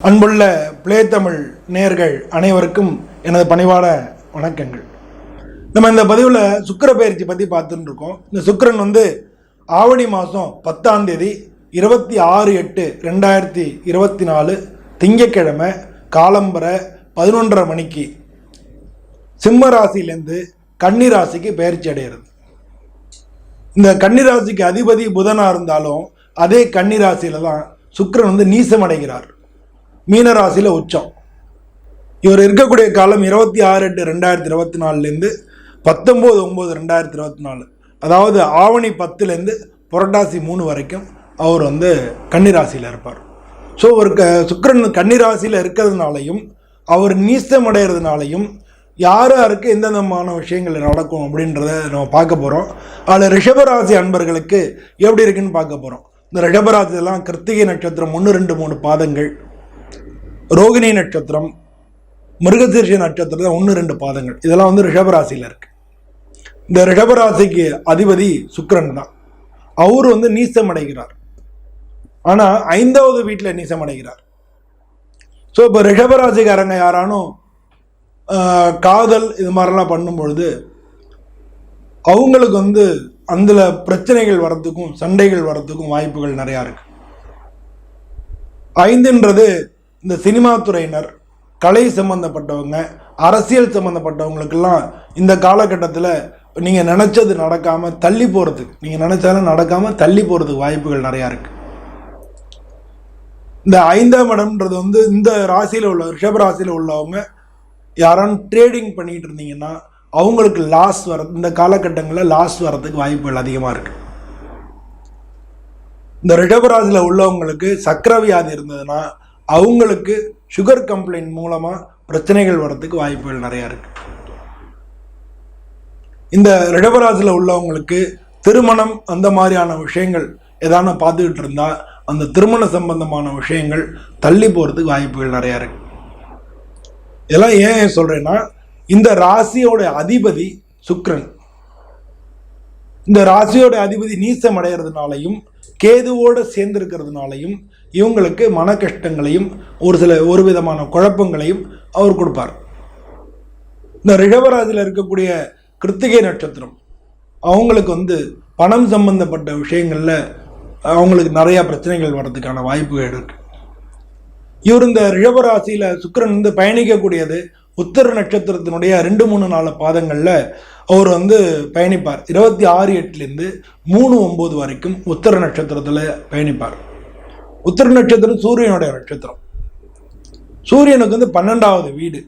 அன்புள்ள பிளே தமிழ் நேர்கள் அனைவருக்கும் எனது பணிவான வணக்கங்கள். நம்ம இந்த பதிவில் சுக்கர பயிற்சி பற்றி பார்த்துட்டு இருக்கோம் இந்த சுக்கரன் வந்து ஆவணி மாதம் பத்தாம் தேதி இருபத்தி ஆறு எட்டு ரெண்டாயிரத்தி இருபத்தி நாலு திங்கக்கிழமை காலம்பரை பதினொன்றரை மணிக்கு சிம்ம ராசியிலேருந்து கன்னி ராசிக்கு பயிற்சி அடைகிறது. இந்த கன்னிராசிக்கு அதிபதி புதனாக இருந்தாலும் அதே கன்னிராசியில் தான் சுக்கரன் வந்து நீசம் அடைகிறார் மீனராசியில் உச்சம். இவர் இருக்கக்கூடிய காலம் இருபத்தி ஆறு எட்டு ரெண்டாயிரத்தி இருபத்தி நாலுலேருந்து பத்தொம்போது ஒம்பது ரெண்டாயிரத்தி இருபத்தி நாலு. அதாவது ஆவணி பத்துலேருந்து புரட்டாசி மூணு வரைக்கும் அவர் வந்து கன்னிராசியில் இருப்பார். ஸோ ஒரு க சுக்கரன் கன்னிராசியில் இருக்கிறதுனாலையும் அவர் நீசமடைகிறதுனாலையும் யார் யாருக்கு எந்தெந்தமான விஷயங்கள் நடக்கும் அப்படின்றத நம்ம பார்க்க போகிறோம் அதில் ரிஷபராசி அன்பர்களுக்கு எப்படி இருக்குன்னு பார்க்க போகிறோம் இந்த ரிஷபராசியெல்லாம் கிருத்திகை நட்சத்திரம் ஒன்று ரெண்டு மூணு பாதங்கள். ரோகிணி நட்சத்திரம் மிருகசீர்ஷ நட்சத்திரம் ஒன்று ரெண்டு பாதங்கள். இதெல்லாம் வந்து ரிஷபராசியில் இருக்கு. இந்த ரிஷபராசிக்கு அதிபதி சுக்கரன் தான். அவர் வந்து நீசம் அடைகிறார். ஆனால் ஐந்தாவது வீட்டில் நீசம் அடைகிறார். ஸோ இப்போ ரிஷபராசிக்காரங்க யாரானும் காதல் இது மாதிரிலாம் பண்ணும்பொழுது அவங்களுக்கு வந்து அதில் பிரச்சனைகள் வர்றதுக்கும் சண்டைகள் வர்றதுக்கும் வாய்ப்புகள் நிறையா இருக்கு. ஐந்துன்றது இந்த சினிமா துறையினர் கலை சம்பந்தப்பட்டவங்க அரசியல் சம்மந்தப்பட்டவங்களுக்கெல்லாம் இந்த காலகட்டத்தில் நீங்கள் நினச்சது நடக்காமல் தள்ளி போகிறதுக்கு நீங்கள் நினச்சாலும் நடக்காமல் தள்ளி போகிறதுக்கு வாய்ப்புகள் நிறையா இருக்குது இந்த ஐந்தாம் இடம்ன்றது வந்து இந்த ராசியில் உள்ள ரிஷப ராசியில் உள்ளவங்க யாரும் ட்ரேடிங் பண்ணிகிட்டு இருந்தீங்கன்னா அவங்களுக்கு லாஸ் வர இந்த காலகட்டங்களில் லாஸ் வரதுக்கு வாய்ப்புகள் அதிகமாக இருக்குது இந்த ரிஷபராசியில் உள்ளவங்களுக்கு சக்கரவியாதி இருந்ததுன்னா அவங்களுக்கு சுகர் கம்ப்ளைண்ட் மூலமாக பிரச்சனைகள் வர்றதுக்கு வாய்ப்புகள் நிறையா இருக்கு. இந்த ரிஷபராசியில் உள்ளவங்களுக்கு திருமணம் அந்த மாதிரியான விஷயங்கள் ஏதான பார்த்துக்கிட்டு இருந்தால் அந்த திருமண சம்பந்தமான விஷயங்கள் தள்ளி போகிறதுக்கு வாய்ப்புகள் நிறையா இருக்கு. இதெல்லாம் ஏன் சொல்கிறேன்னா இந்த ராசியோட அதிபதி சுக்ரன் இந்த ராசியோட அதிபதி நீசம் அடைகிறதுனாலையும் கேதுவோடு சேர்ந்திருக்கிறதுனாலையும் இவங்களுக்கு மன கஷ்டங்களையும் ஒரு சில ஒரு விதமான குழப்பங்களையும் அவர் கொடுப்பார். இந்த ரிஷபராசியில் இருக்கக்கூடிய கிருத்திகை நட்சத்திரம் அவங்களுக்கு வந்து பணம் சம்பந்தப்பட்ட விஷயங்களில் அவங்களுக்கு நிறையா பிரச்சனைகள் வர்றதுக்கான வாய்ப்புகள் இருக்குது இவர் இந்த ரிஷபராசியில் சுக்கிரன் வந்து பயணிக்கக்கூடியது உத்தர நட்சத்திரத்தினுடைய ரெண்டு மூணு நாலு பாதங்களில் அவர் வந்து பயணிப்பார். இருபத்தி ஆறு எட்டுலேருந்து மூணு ஒம்பது வரைக்கும் உத்தர நட்சத்திரத்தில் பயணிப்பார். உத்தர நட்சத்திரம் சூரியனுடைய நட்சத்திரம். சூரியனுக்கு வந்து பன்னெண்டாவது வீடு.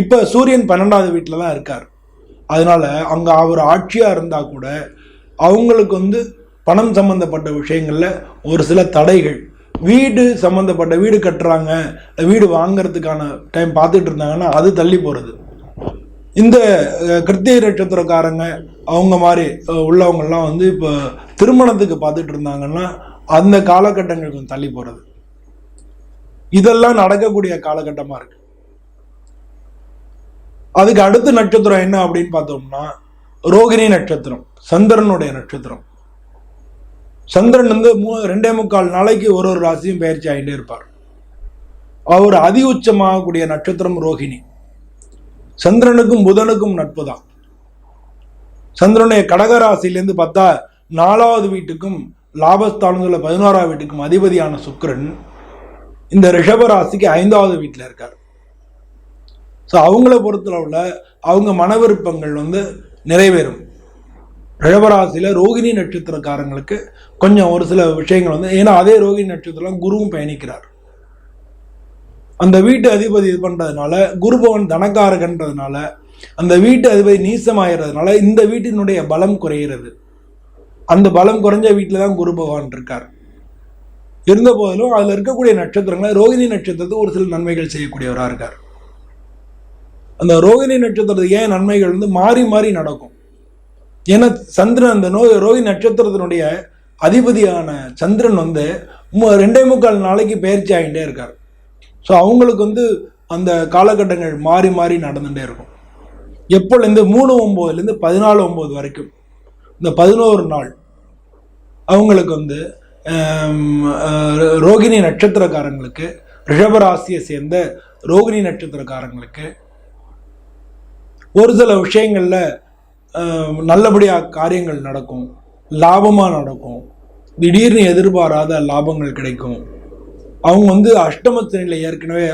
இப்போ சூரியன் பன்னெண்டாவது வீட்டில் தான் இருக்கார். அதனால் அங்கே அவர் ஆட்சியாக இருந்தால் கூட அவங்களுக்கு வந்து பணம் சம்மந்தப்பட்ட விஷயங்களில் ஒரு சில தடைகள். வீடு சம்மந்தப்பட்ட வீடு கட்டுறாங்க. வீடு வாங்கிறதுக்கான டைம் பார்த்துட்டு இருந்தாங்கன்னா அது தள்ளி போகிறது இந்த கிருத்திகை நட்சத்திரக்காரங்க அவங்க மாதிரி உள்ளவங்கள்லாம் வந்து இப்போ திருமணத்துக்கு பார்த்துட்டு இருந்தாங்கன்னா அந்த காலகட்டங்கள் கொஞ்சம் தள்ளி போகிறது இதெல்லாம் நடக்கக்கூடிய காலகட்டமாக இருக்கு. அதுக்கு அடுத்த நட்சத்திரம் என்ன அப்படின்னு பார்த்தோம்னா ரோகிணி நட்சத்திரம் சந்திரனுடைய நட்சத்திரம். சந்திரன் வந்து மூ ரெண்டே முக்கால் நாளைக்கு ஒரு ஒரு ராசியும் பயிற்சி ஆகிட்டே இருப்பார். அவர் அதி உச்சமாகக்கூடிய நட்சத்திரம் ரோகிணி. சந்திரனுக்கும் புதனுக்கும் நட்பு தான். சந்திரனுடைய கடகராசிலேருந்து பார்த்தா நாலாவது வீட்டுக்கும் லாபஸ்தானத்தில் பதினோராம் வீட்டுக்கும் அதிபதியான சுக்கரன் இந்த ரிஷபராசிக்கு ஐந்தாவது வீட்டில் இருக்கார். ஸோ அவங்கள பொறுத்தளவில் அவங்க மன விருப்பங்கள் வந்து நிறைவேறும். ரிஷபராசியில் ரோகிணி நட்சத்திரக்காரங்களுக்கு கொஞ்சம் ஒரு சில விஷயங்கள் வந்து ஏன்னா அதே ரோகிணி நட்சத்திரம் குருவும் பயணிக்கிறார். அந்த வீட்டு அதிபதி இது பண்ணுறதுனால குருபவன் தனக்காரகன்றதுனால அந்த வீட்டு அதிபதி நீசமாகிறதுனால இந்த வீட்டினுடைய பலம் குறைகிறது அந்த பலம் குறைஞ்ச வீட்டில் தான் குரு பகவான் இருக்கார். இருந்த போதிலும் அதில் இருக்கக்கூடிய நட்சத்திரங்கள் ரோகிணி நட்சத்திரத்துக்கு ஒரு சில நன்மைகள் செய்யக்கூடியவராக இருக்கார். அந்த ரோகிணி நட்சத்திரத்துக்கு ஏன் நன்மைகள் வந்து மாறி மாறி நடக்கும்? ஏன்னா சந்திரன் அந்த நோ ரோகி நட்சத்திரத்தினுடைய அதிபதியான சந்திரன் வந்து மு- ரெண்டே முக்கால் நாளைக்கு பயிற்சி ஆகிட்டே இருக்கார். ஸோ அவங்களுக்கு வந்து அந்த காலகட்டங்கள் மாறி மாறி நடந்துகிட்டே இருக்கும். எப்போலேருந்து மூணு ஒம்போதுலேருந்து பதினாலு ஒம்பது வரைக்கும். இந்த பதினோரு நாள் அவங்களுக்கு வந்து ரோகிணி நட்சத்திரக்காரங்களுக்கு ரிஷபராசியை சேர்ந்த ரோகிணி நட்சத்திரக்காரங்களுக்கு ஒரு சில விஷயங்களில் நல்லபடியாக காரியங்கள் நடக்கும் லாபமாக நடக்கும் திடீர்னு எதிர்பாராத லாபங்கள் கிடைக்கும். அவங்க வந்து அஷ்டமத்தினில் ஏற்கனவே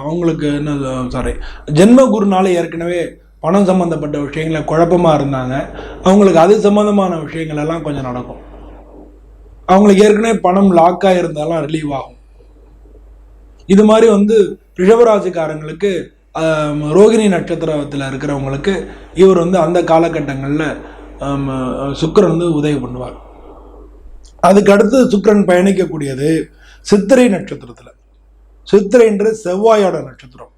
அவங்களுக்கு என்ன சாரி ஜென்ம குருனால ஏற்கனவே பணம் சம்மந்தப்பட்ட விஷயங்கள குழப்பமாக இருந்தாங்க. அவங்களுக்கு அது சம்மந்தமான விஷயங்கள் எல்லாம் கொஞ்சம் நடக்கும். அவங்களுக்கு ஏற்கனவே பணம் லாக்காக இருந்தாலும் ரிலீவ் ஆகும். இது மாதிரி வந்து ரிஷபராசிக்காரங்களுக்கு ரோகிணி நட்சத்திரத்தில் இருக்கிறவங்களுக்கு இவர் வந்து அந்த காலகட்டங்களில் சுக்கரன் வந்து உதவி பண்ணுவார். அதுக்கு அடுத்து சுக்கிரன் பயணிக்கக்கூடியது சித்திரை நட்சத்திரத்தில். சித்திரைன்ற செவ்வாயோட நட்சத்திரம்.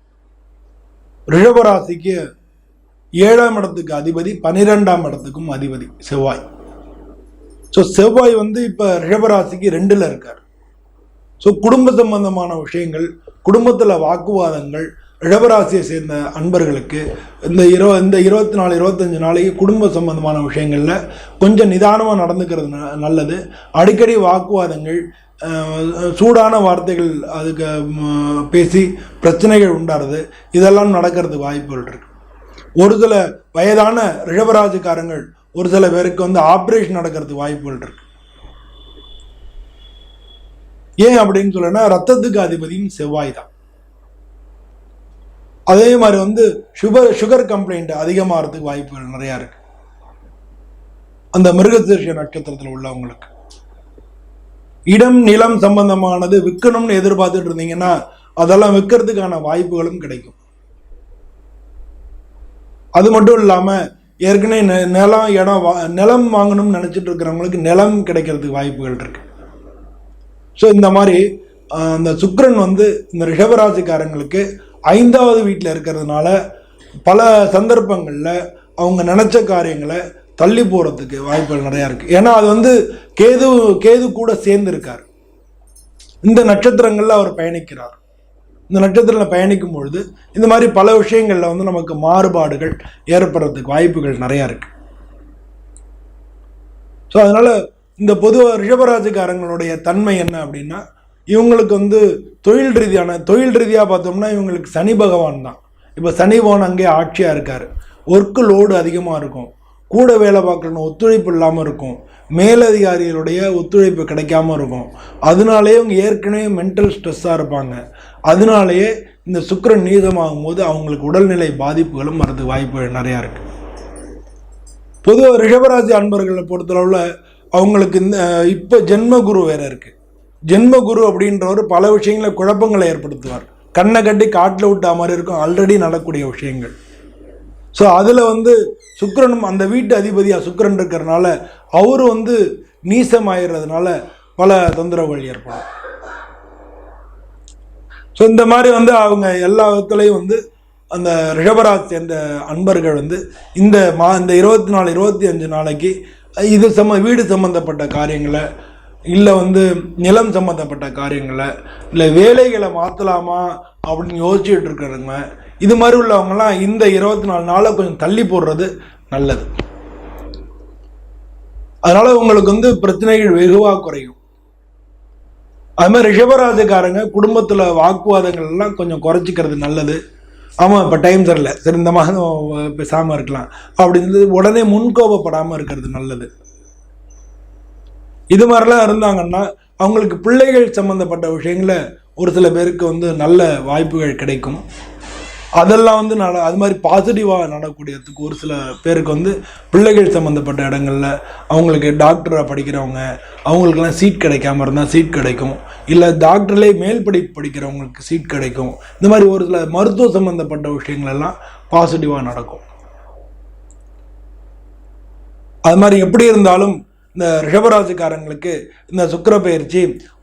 ரிஷபராசிக்கு ஏழாம் இடத்துக்கு அதிபதி பன்னிரெண்டாம் இடத்துக்கும் அதிபதி செவ்வாய். ஸோ செவ்வாய் வந்து இப்போ ரிஷபராசிக்கு ரெண்டில் இருக்கார். ஸோ குடும்ப சம்பந்தமான விஷயங்கள் குடும்பத்தில் வாக்குவாதங்கள் ரிஷபராசியை சேர்ந்த அன்பர்களுக்கு இந்த இரு இந்த இருபத்தி நாலு இருபத்தஞ்சு நாளைக்கு குடும்ப சம்பந்தமான விஷயங்களில் கொஞ்சம் நிதானமாக நடந்துக்கிறது ந- நல்லது. அடிக்கடி வாக்குவாதங்கள் சூடான வார்த்தைகள் அதுக்கு பேசி பிரச்சனைகள் உண்டாடுறது இதெல்லாம் நடக்கிறதுக்கு வாய்ப்புகள் இருக்கு. ஒரு சில வயதான ரிஷபராசிக்காரங்கள் ஒரு சில பேருக்கு வந்து ஆப்ரேஷன் நடக்கிறதுக்கு வாய்ப்புகள் இருக்கு. ஏன் அப்படின்னு சொல்லனா ரத்தத்துக்கு அதிபதியும் செவ்வாய் தான். அதே மாதிரி வந்து சுகர் சுகர் கம்ப்ளைண்ட் அதிகமாகிறதுக்கு வாய்ப்புகள் நிறையா இருக்கு. அந்த மிருகசீர்ஷ நட்சத்திரத்தில் உள்ளவங்களுக்கு. இடம் நிலம் சம்பந்தமானது விற்கணும்னு எதிர்பார்த்துட்டு இருந்தீங்கன்னா அதெல்லாம் விற்கிறதுக்கான வாய்ப்புகளும் கிடைக்கும். அது மட்டும் இல்லாமல் ஏற்கனவே நெ- நிலம் இடம் வா- நிலம் வாங்கணும்னு நினச்சிட்டு இருக்கிறவங்களுக்கு நிலம் கிடைக்கிறதுக்கு வாய்ப்புகள் இருக்கு. ஸோ இந்த மாதிரி அந்த சுக்ரன் வந்து இந்த ரிஷபராசிக்காரங்களுக்கு ஐந்தாவது வீட்டில் இருக்கிறதுனால பல சந்தர்ப்பங்களில் அவங்க நினச்ச காரியங்களை தள்ளி போகிறதுக்கு வாய்ப்புகள் நிறையா இருக்குது ஏன்னா அது வந்து கேது கேது கூட சேர்ந்துருக்கார். இந்த நட்சத்திரங்களில் அவர் பயணிக்கிறார். இந்த நட்சத்திரத்தில் பயணிக்கும் பொழுது இந்த மாதிரி பல விஷயங்களில் வந்து நமக்கு மாறுபாடுகள் ஏற்படுறதுக்கு வாய்ப்புகள் நிறையா இருக்குது ஸோ அதனால் இந்த பொதுவாக ரிஷபராஜக்காரங்களுடைய தன்மை என்ன அப்படின்னா இவங்களுக்கு வந்து தொழில் ரீதியான தொழில் ரீதியாக பார்த்தோம்னா இவங்களுக்கு சனி பகவான் தான். இப்போ சனி பகவான் அங்கே ஆட்சியாக இருக்கார். ஒர்க்கு லோடு அதிகமாக இருக்கும். கூட வேலை பார்க்கணும் ஒத்துழைப்பு இல்லாமல் இருக்கும். மேலதிகாரிகளுடைய ஒத்துழைப்பு கிடைக்காம இருக்கும். அதனாலேயே இவங்க ஏற்கனவே மென்டல் ஸ்ட்ரெஸ்ஸாக இருப்பாங்க. அதனாலேயே இந்த சுக்கரன் நீதமாகும் போது அவங்களுக்கு உடல்நிலை பாதிப்புகளும் வரதுக்கு வாய்ப்பு நிறையா இருக்குது பொதுவாக ரிஷபராசி அன்பர்களை பொறுத்தளவில் அவங்களுக்கு இந்த இப்போ ஜென்மகுரு வேற இருக்கு. ஜென்மகுரு அப்படின்றவர் பல விஷயங்களை குழப்பங்களை ஏற்படுத்துவார். கண்ணை கட்டி காட்டில் விட்டா மாதிரி இருக்கும். ஆல்ரெடி நடக்கூடிய விஷயங்கள். ஸோ அதில் வந்து சுக்கரனும் அந்த வீட்டு அதிபதியாக சுக்கரன் இருக்கிறனால அவர் வந்து நீசமாயிடுறதுனால பல தொந்தரவுகள் ஏற்படும். ஸோ இந்த மாதிரி வந்து அவங்க எல்லா விதத்துலையும் வந்து அந்த ரிஷபராஜ் சேர்ந்த அன்பர்கள் வந்து இந்த மா இந்த இருபத்தி நாலு இருபத்தி அஞ்சு நாளைக்கு இது சம்ம வீடு சம்மந்தப்பட்ட காரியங்களை இல்லை வந்து நிலம் சம்மந்தப்பட்ட காரியங்களை இல்லை வேலைகளை மாற்றலாமா அப்படின்னு யோசிச்சுட்டு இருக்கிறவங்க இது மாதிரி உள்ளவங்கலாம் இந்த இருபத்தி நாலு நாளை கொஞ்சம் தள்ளி போடுறது நல்லது. அதனால் உங்களுக்கு வந்து பிரச்சனைகள் வெகுவாக குறையும். அது மாதிரி ரிஷபராஜக்காரங்க குடும்பத்தில் வாக்குவாதங்கள் எல்லாம் கொஞ்சம் குறைச்சிக்கிறது நல்லது. ஆமாம் இப்போ டைம் தரல. சரி இந்த மாதம் பேசாமல் இருக்கலாம். அப்படின்னு உடனே முன்கோபப்படாமல் இருக்கிறது நல்லது. இது மாதிரிலாம் இருந்தாங்கன்னா அவங்களுக்கு பிள்ளைகள் சம்மந்தப்பட்ட விஷயங்கள ஒரு சில பேருக்கு வந்து நல்ல வாய்ப்புகள் கிடைக்கும். அதெல்லாம் வந்து நட அது மாதிரி பாசிட்டிவாக நடக்கூடியதுக்கு ஒரு சில பேருக்கு வந்து பிள்ளைகள் சம்மந்தப்பட்ட இடங்களில் அவங்களுக்கு டாக்டராக படிக்கிறவங்க அவங்களுக்கெல்லாம் சீட் கிடைக்காம இருந்தால் சீட் கிடைக்கும். இல்லை டாக்டர்லேயே மேல் படிப்பு படிக்கிறவங்களுக்கு சீட் கிடைக்கும். இந்த மாதிரி ஒரு சில மருத்துவ சம்மந்தப்பட்ட விஷயங்கள் எல்லாம் பாசிட்டிவாக நடக்கும். அது மாதிரி எப்படி இருந்தாலும் இந்த ரிஷபராசிக்காரங்களுக்கு இந்த சுக்கிர பயிற்சி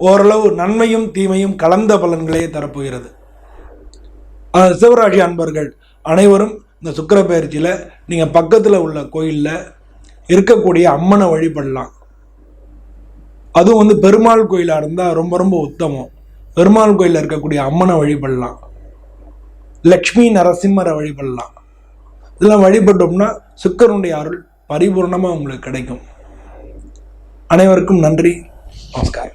ஓரளவு நன்மையும் தீமையும் கலந்த பலன்களே தரப்போகிறது. சிவராஜி அன்பர்கள் அனைவரும் இந்த சுக்கிர பயிற்சியில் நீங்கள் பக்கத்தில் உள்ள கோயிலில் இருக்கக்கூடிய அம்மனை வழிபடலாம். அதுவும் வந்து பெருமாள் கோயிலாக இருந்தால் ரொம்ப ரொம்ப உத்தமம். பெருமாள் கோயிலில் இருக்கக்கூடிய அம்மனை வழிபடலாம். லக்ஷ்மி நரசிம்மரை வழிபடலாம். இதெல்லாம் வழிபட்டோம்னா சுக்கரனுடைய அருள் பரிபூர்ணமாக உங்களுக்கு கிடைக்கும். அனைவருக்கும் நன்றி. நமஸ்காரம்.